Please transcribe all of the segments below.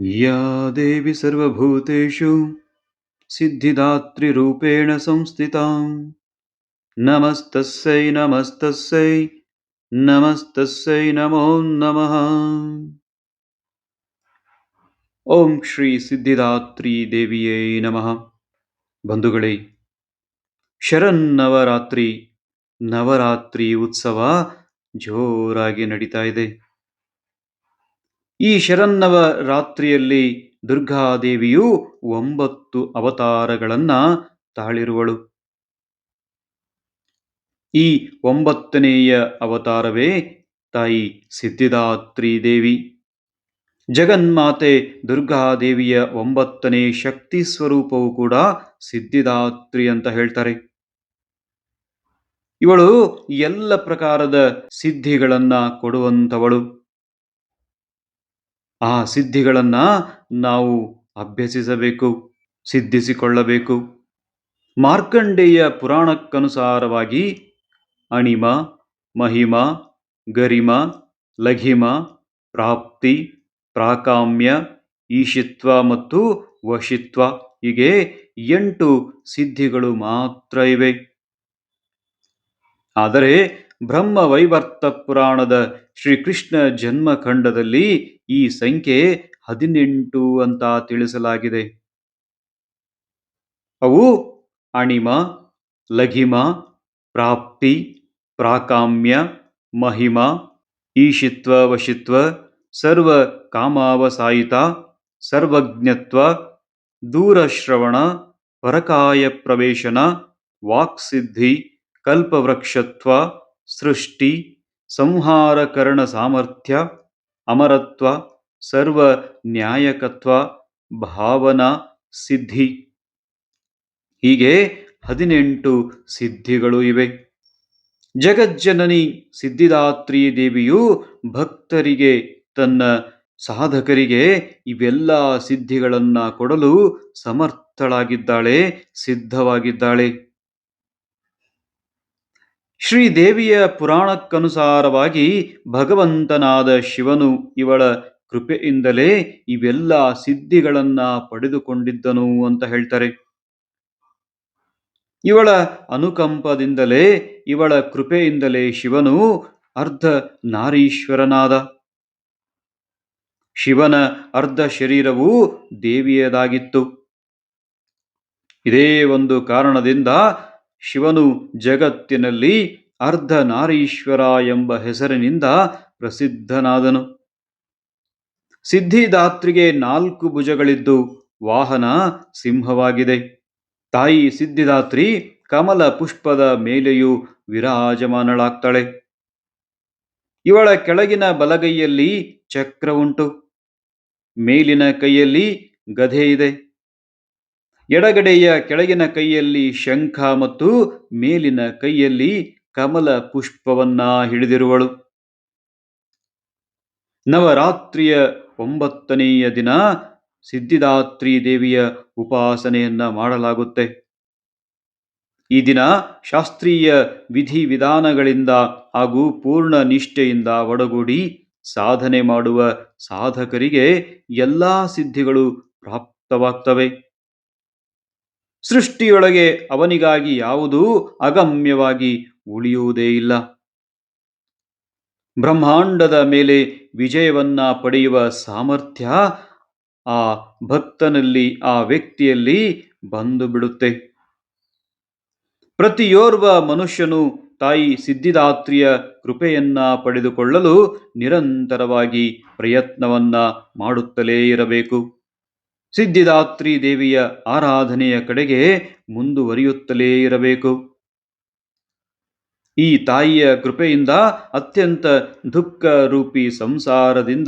या देवी सर्वभूतेषु सिद्धिदात्रिरूपेण संस्थितां नमस्तस्यै नमस्तस्यै ನಮಸ್ತಸ್ಸೈ ನಮೋ ನಮಃ ಓಂ ಶ್ರೀ ಸಿದ್ಧಿದಾತ್ರಿ ದೇವಿಯೇ ನಮಃ ಬಂಧುಗಳೇ ಶರನ್ನವರಾತ್ರಿ ನವರಾತ್ರಿ ಉತ್ಸವ ಜೋರಾಗಿ ನಡೀತಾ ಇದೆ ಈ ಶರನ್ನವ ರಾತ್ರಿಯಲ್ಲಿ ದುರ್ಗಾದೇವಿಯು ಒಂಬತ್ತು ಅವತಾರಗಳನ್ನ ತಾಳಿರುವಳು. ಈ ಒಂಬತ್ತನೆಯ ಅವತಾರವೇ ತಾಯಿ ಸಿದ್ಧಿದಾತ್ರಿ ದೇವಿ. ಜಗನ್ಮಾತೆ ದುರ್ಗಾದೇವಿಯ ಒಂಬತ್ತನೇ ಶಕ್ತಿ ಸ್ವರೂಪವು ಕೂಡ ಸಿದ್ಧಿದಾತ್ರಿ ಅಂತ ಹೇಳ್ತಾರೆ. ಇವಳು ಎಲ್ಲ ಪ್ರಕಾರದ ಸಿದ್ಧಿಗಳನ್ನ ಕೊಡುವಂಥವಳು. ಆ ಸಿದ್ಧಿಗಳನ್ನು ನಾವು ಅಭ್ಯಸಿಸಬೇಕು, ಸಿದ್ಧಿಸಿಕೊಳ್ಳಬೇಕು. ಮಾರ್ಕಂಡೇಯ ಪುರಾಣಕ್ಕನುಸಾರವಾಗಿ ಅಣಿಮ, ಮಹಿಮ, ಗರಿಮ, ಲಘಿಮ, ಪ್ರಾಪ್ತಿ, ಪ್ರಾಕಾಮ್ಯ, ಈಶಿತ್ವ ಮತ್ತು ವಶಿತ್ವ ಹೀಗೆ ಎಂಟು ಸಿದ್ಧಿಗಳು ಮಾತ್ರ ಇವೆ. ಆದರೆ ಬ್ರಹ್ಮ ವೈವರ್ತ ಪುರಾಣದ ಶ್ರೀಕೃಷ್ಣ ಜನ್ಮಖಂಡದಲ್ಲಿ ಈ ಸಂಖ್ಯೆ ಹದಿನೆಂಟು ಅಂತ ತಿಳಿಸಲಾಗಿದೆ. ಅವು ಅಣಿಮ, ಲಘಿಮ, ಪ್ರಾಪ್ತಿ, ಪ್ರಾಕಾಮ್ಯ, ಮಹಿಮ, ಈಶಿತ್ವ, ವಶಿತ್ವ, ಸರ್ವ ಕಾಮಾವಸಾಯಿತ, ಸರ್ವಜ್ಞತ್ವ, ದೂರಶ್ರವಣ, ಪರಕಾಯ ಪ್ರವೇಶನ, ವಾಕ್ಸಿದ್ಧಿ, ಕಲ್ಪವೃಕ್ಷತ್ವ ಸೃಷ್ಟಿ, ಸಂಹಾರಕರಣ ಸಾಮರ್ಥ್ಯ, ಅಮರತ್ವ, ಸರ್ವ ನ್ಯಾಯಕತ್ವ, ಭಾವನಾ, ಸಿದ್ಧಿ. ಹೀಗೆ ಹದಿನೆಂಟು ಸಿದ್ಧಿಗಳು ಇವೆ. ಜಗಜ್ಜನನಿ ಸಿದ್ಧಿದಾತ್ರಿ ದೇವಿಯು ಭಕ್ತರಿಗೆ, ತನ್ನ ಸಾಧಕರಿಗೆ ಇವೆಲ್ಲ ಸಿದ್ಧಿಗಳನ್ನು ಕೊಡಲು ಸಮರ್ಥಳಾಗಿದ್ದಾಳೆ, ಸಿದ್ಧವಾಗಿದ್ದಾಳೆ. ಶ್ರೀದೇವಿಯ ಪುರಾಣಕ್ಕನುಸಾರವಾಗಿ ಭಗವಂತನಾದ ಶಿವನು ಇವಳ ಕೃಪೆಯಿಂದಲೇ ಇವೆಲ್ಲ ಸಿದ್ಧಿಗಳನ್ನ ಪಡೆದುಕೊಂಡಿದ್ದನು ಅಂತ ಹೇಳ್ತಾರೆ. ಇವಳ ಅನುಕಂಪದಿಂದಲೇ, ಇವಳ ಕೃಪೆಯಿಂದಲೇ ಶಿವನು ಅರ್ಧ ನಾರೀಶ್ವರನಾದ. ಶಿವನ ಅರ್ಧ ಶರೀರವು ದೇವಿಯದಾಗಿತ್ತು. ಇದೇ ಒಂದು ಕಾರಣದಿಂದ ಶಿವನು ಜಗತ್ತಿನಲ್ಲಿ ಅರ್ಧ ನಾರೀಶ್ವರ ಎಂಬ ಹೆಸರಿನಿಂದ ಪ್ರಸಿದ್ಧನಾದನು. ಸಿದ್ಧಿದಾತ್ರಿಗೆ ನಾಲ್ಕು ಭುಜಗಳಿದ್ದು ವಾಹನ ಸಿಂಹವಾಗಿದೆ. ತಾಯಿ ಸಿದ್ಧಿದಾತ್ರಿ ಕಮಲ ಪುಷ್ಪದ ಮೇಲೆಯೂ ವಿರಾಜಮಾನಳಾಗ್ತಾಳೆ. ಇವಳ ಕೆಳಗಿನ ಬಲಗೈಯಲ್ಲಿ ಚಕ್ರ ಉಂಟು ಮೇಲಿನ ಕೈಯಲ್ಲಿ ಗಧೆ ಇದೆ. ಎಡಗಡೆಯ ಕೆಳಗಿನ ಕೈಯಲ್ಲಿ ಶಂಖ ಮತ್ತು ಮೇಲಿನ ಕೈಯಲ್ಲಿ ಕಮಲ ಪುಷ್ಪವನ್ನ ಹಿಡಿದಿರುವಳು. ನವರಾತ್ರಿಯ ಒಂಬತ್ತನೆಯ ದಿನ ಸಿದ್ಧಿದಾತ್ರಿ ದೇವಿಯ ಉಪಾಸನೆಯನ್ನ ಮಾಡಲಾಗುತ್ತೆ. ಈ ದಿನ ಶಾಸ್ತ್ರೀಯ ವಿಧಿವಿಧಾನಗಳಿಂದ ಹಾಗೂ ಪೂರ್ಣ ನಿಷ್ಠೆಯಿಂದ ಒಡಗೂಡಿ ಸಾಧನೆ ಮಾಡುವ ಸಾಧಕರಿಗೆ ಎಲ್ಲಾ ಸಿದ್ಧಿಗಳು ಪ್ರಾಪ್ತವಾಗ್ತವೆ. ಸೃಷ್ಟಿಯೊಳಗೆ ಅವನಿಗಾಗಿ ಯಾವುದೂ ಅಗಮ್ಯವಾಗಿ ಉಳಿಯುವುದೇ ಇಲ್ಲ. ಬ್ರಹ್ಮಾಂಡದ ಮೇಲೆ ವಿಜಯವನ್ನ ಪಡೆಯುವ ಸಾಮರ್ಥ್ಯ ಆ ಭಕ್ತನಲ್ಲಿ, ಆ ವ್ಯಕ್ತಿಯಲ್ಲಿ ಬಂದು ಬಿಡುತ್ತೆ. ಪ್ರತಿಯೋರ್ವ ಮನುಷ್ಯನು ತಾಯಿ ಸಿದ್ಧಿದಾತ್ರಿಯ ಕೃಪೆಯನ್ನ ಪಡೆದುಕೊಳ್ಳಲು ನಿರಂತರವಾಗಿ ಪ್ರಯತ್ನವನ್ನ ಮಾಡುತ್ತಲೇ ಇರಬೇಕು. ಸಿದ್ಧಿದಾತ್ರಿ ದೇವಿಯ ಆರಾಧನೆಯ ಕಡೆಗೆ ಮುಂದುವರಿಯುತ್ತಲೇ ಇರಬೇಕು. ಈ ತಾಯಿಯ ಕೃಪೆಯಿಂದ ಅತ್ಯಂತ ದುಃಖ ರೂಪಿ ಸಂಸಾರದಿಂದ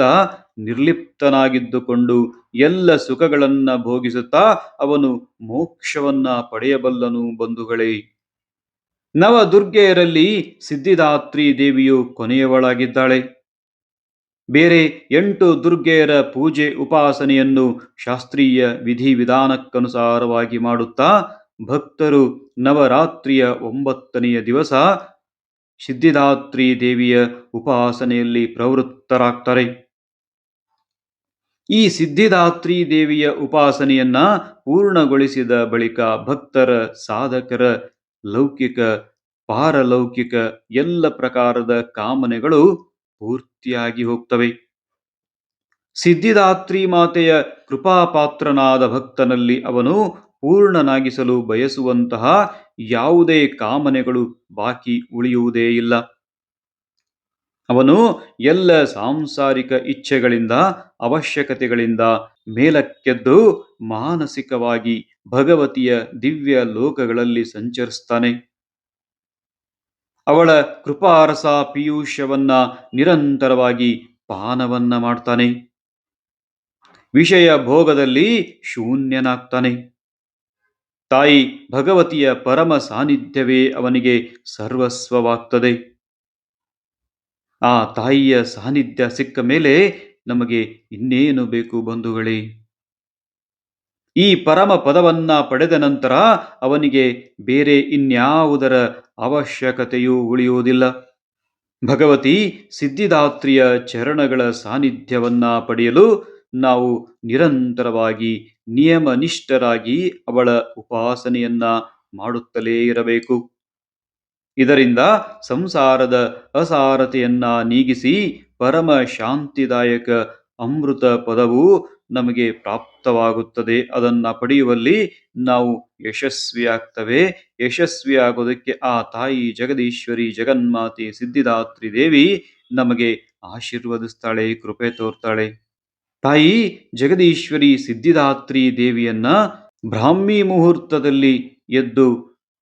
ನಿರ್ಲಿಪ್ತನಾಗಿದ್ದುಕೊಂಡು ಎಲ್ಲ ಸುಖಗಳನ್ನು ಭೋಗಿಸುತ್ತಾ ಅವನು ಮೋಕ್ಷವನ್ನ ಪಡೆಯಬಲ್ಲನು ಬಂಧುಗಳೇ. ನವದುರ್ಗೆಯರಲ್ಲಿ ಸಿದ್ಧಿದಾತ್ರಿ ದೇವಿಯು ಕೊನೆಯವಳಾಗಿದ್ದಾಳೆ. ಬೇರೆ ಎಂಟು ದುರ್ಗೆಯರ ಪೂಜೆ ಉಪಾಸನೆಯನ್ನು ಶಾಸ್ತ್ರೀಯ ವಿಧಿ ವಿಧಾನಕ್ಕನುಸಾರವಾಗಿ ಮಾಡುತ್ತಾ ಭಕ್ತರು ನವರಾತ್ರಿಯ ಒಂಬತ್ತನೆಯ ದಿವಸ ಸಿದ್ಧಿದಾತ್ರಿ ದೇವಿಯ ಉಪಾಸನೆಯಲ್ಲಿ ಪ್ರವೃತ್ತರಾಗ್ತಾರೆ. ಈ ಸಿದ್ಧಿದಾತ್ರಿ ದೇವಿಯ ಉಪಾಸನೆಯನ್ನ ಪೂರ್ಣಗೊಳಿಸಿದ ಬಳಿಕ ಭಕ್ತರ ಸಾಧಕರ ಲೌಕಿಕ, ಪಾರಲೌಕಿಕ ಎಲ್ಲ ಪ್ರಕಾರದ ಕಾಮನೆಗಳು ಪೂರ್ತಿಯಾಗಿ ಹೋಗ್ತವೆ. ಸಿದ್ಧಿದಾತ್ರಿ ಮಾತೆಯ ಕೃಪಾಪಾತ್ರನಾದ ಭಕ್ತನಲ್ಲಿ ಅವನು ಪೂರ್ಣನಾಗಿಸಲು ಬಯಸುವಂತಹ ಯಾವುದೇ ಕಾಮನೆಗಳು ಬಾಕಿ ಉಳಿಯುವುದೇ ಇಲ್ಲ. ಅವನು ಎಲ್ಲ ಸಾಂಸಾರಿಕ ಇಚ್ಛೆಗಳಿಂದ, ಅವಶ್ಯಕತೆಗಳಿಂದ ಮೇಲಕ್ಕೆದ್ದು ಮಾನಸಿಕವಾಗಿ ಭಗವತಿಯ ದಿವ್ಯ ಲೋಕಗಳಲ್ಲಿ ಸಂಚರಿಸ್ತಾನೆ. ಅವಳ ಕೃಪಾರಸ ಪೀಯೂಷವನ್ನ ನಿರಂತರವಾಗಿ ಪಾನವನ್ನ ಮಾಡ್ತಾನೆ. ವಿಷಯ ಭೋಗದಲ್ಲಿ ಶೂನ್ಯನಾಗ್ತಾನೆ. ತಾಯಿ ಭಗವತಿಯ ಪರಮ ಸಾನ್ನಿಧ್ಯವೇ ಅವನಿಗೆ ಸರ್ವಸ್ವವಾಗ್ತದೆ. ಆ ತಾಯಿಯ ಸಾನ್ನಿಧ್ಯ ಸಿಕ್ಕ ಮೇಲೆ ನಮಗೆ ಇನ್ನೇನು ಬೇಕು ಬಂಧುಗಳೇ? ಈ ಪರಮ ಪದವನ್ನ ಪಡೆದ ನಂತರ ಅವನಿಗೆ ಬೇರೆ ಇನ್ಯಾವುದರ ಅವಶ್ಯಕತೆಯೂ ಉಳಿಯುವುದಿಲ್ಲ. ಭಗವತಿ ಸಿದ್ಧಿದಾತ್ರಿಯ ಚರಣಗಳ ಸಾನ್ನಿಧ್ಯವನ್ನ ಪಡೆಯಲು ನಾವು ನಿರಂತರವಾಗಿ ನಿಯಮನಿಷ್ಠರಾಗಿ ಅವಳ ಉಪಾಸನೆಯನ್ನ ಮಾಡುತ್ತಲೇ ಇರಬೇಕು. ಇದರಿಂದ ಸಂಸಾರದ ಅಸಾರತೆಯನ್ನ ನೀಗಿಸಿ ಪರಮ ಶಾಂತಿದಾಯಕ ಅಮೃತ ಪದವು ನಮಗೆ ಪ್ರಾಪ್ತವಾಗುತ್ತದೆ. ಅದನ್ನ ಪಡೆಯುವಲ್ಲಿ ನಾವು ಯಶಸ್ವಿಯಾಗ್ತವೆ. ಯಶಸ್ವಿಯಾಗೋದಕ್ಕೆ ಆ ತಾಯಿ ಜಗದೀಶ್ವರಿ ಜಗನ್ಮಾತೆ ಸಿದ್ಧಿದಾತ್ರಿ ದೇವಿ ನಮಗೆ ಆಶೀರ್ವದಿಸ್ತಾಳೆ, ಕೃಪೆ ತೋರ್ತಾಳೆ. ತಾಯಿ ಜಗದೀಶ್ವರಿ ಸಿದ್ಧಿದಾತ್ರಿ ದೇವಿಯನ್ನ ಬ್ರಾಹ್ಮಿ ಮುಹೂರ್ತದಲ್ಲಿ ಎದ್ದು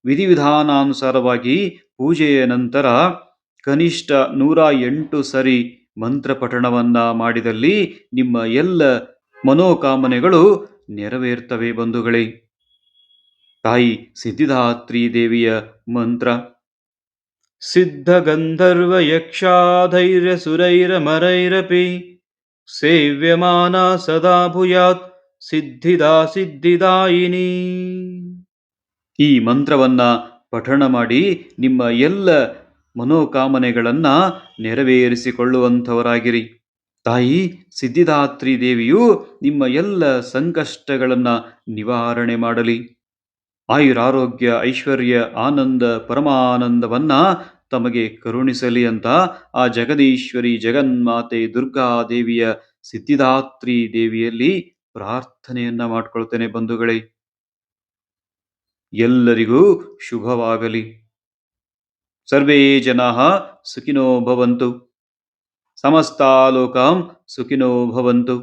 ವಿಧಿವಿಧಾನಾನುಸಾರವಾಗಿ ಪೂಜೆಯ ನಂತರ ಕನಿಷ್ಠ ನೂರ ಎಂಟು ಸರಿ ಮಂತ್ರ ಪಠಣವನ್ನ ಮಾಡಿದಲ್ಲಿ ನಿಮ್ಮ ಎಲ್ಲ ಮನೋಕಾಮನೆಗಳು ನೆರವೇರ್ತವೆ ಬಂಧುಗಳೇ. ತಾಯಿ ಸಿದ್ಧಿದಾತ್ರಿ ದೇವಿಯ ಮಂತ್ರ. ಸಿದ್ಧ ಗಂಧರ್ವ ಯಕ್ಷಾಧೈರ್ಯ ಸುರೈರ ಮರೈರಪಿ. ಸೇವ್ಯಮಾನ ಸದಾ ಭೂಯಾತ್ ಸಿದ್ಧಿದಾ ಸಿದ್ಧಿದಾಯಿನಿ. ಈ ಮಂತ್ರವನ್ನ ಪಠಣ ಮಾಡಿ ನಿಮ್ಮ ಎಲ್ಲ ಮನೋಕಾಮನೆಗಳನ್ನ ನೆರವೇರಿಸಿಕೊಳ್ಳುವಂಥವರಾಗಿರಿ. ತಾಯಿ ಸಿದ್ಧಿದಾತ್ರಿ ದೇವಿಯು ನಿಮ್ಮ ಎಲ್ಲ ಸಂಕಷ್ಟಗಳನ್ನು ನಿವಾರಣೆ ಮಾಡಲಿ. ಆಯುರಾರೋಗ್ಯ, ಐಶ್ವರ್ಯ, ಆನಂದ, ಪರಮಾನಂದವನ್ನ ತಮಗೆ ಕರುಣಿಸಲಿ ಅಂತ ಆ ಜಗದೀಶ್ವರಿ ಜಗನ್ಮಾತೆ ದುರ್ಗಾದೇವಿಯ ಸಿದ್ಧಿದಾತ್ರಿ ದೇವಿಯಲ್ಲಿ ಪ್ರಾರ್ಥನೆಯನ್ನ ಮಾಡ್ಕೊಳ್ತೇನೆ ಬಂಧುಗಳೇ. ಎಲ್ಲರಿಗೂ ಶುಭವಾಗಲಿ. ಸರ್ವೇ ಜನಾ ಸುಖಿನೋ ಭವಂತು. ಸಮಸ್ತಾ ಲೋಕಾಂ ಸುಖಿನೋ ಭವಂತು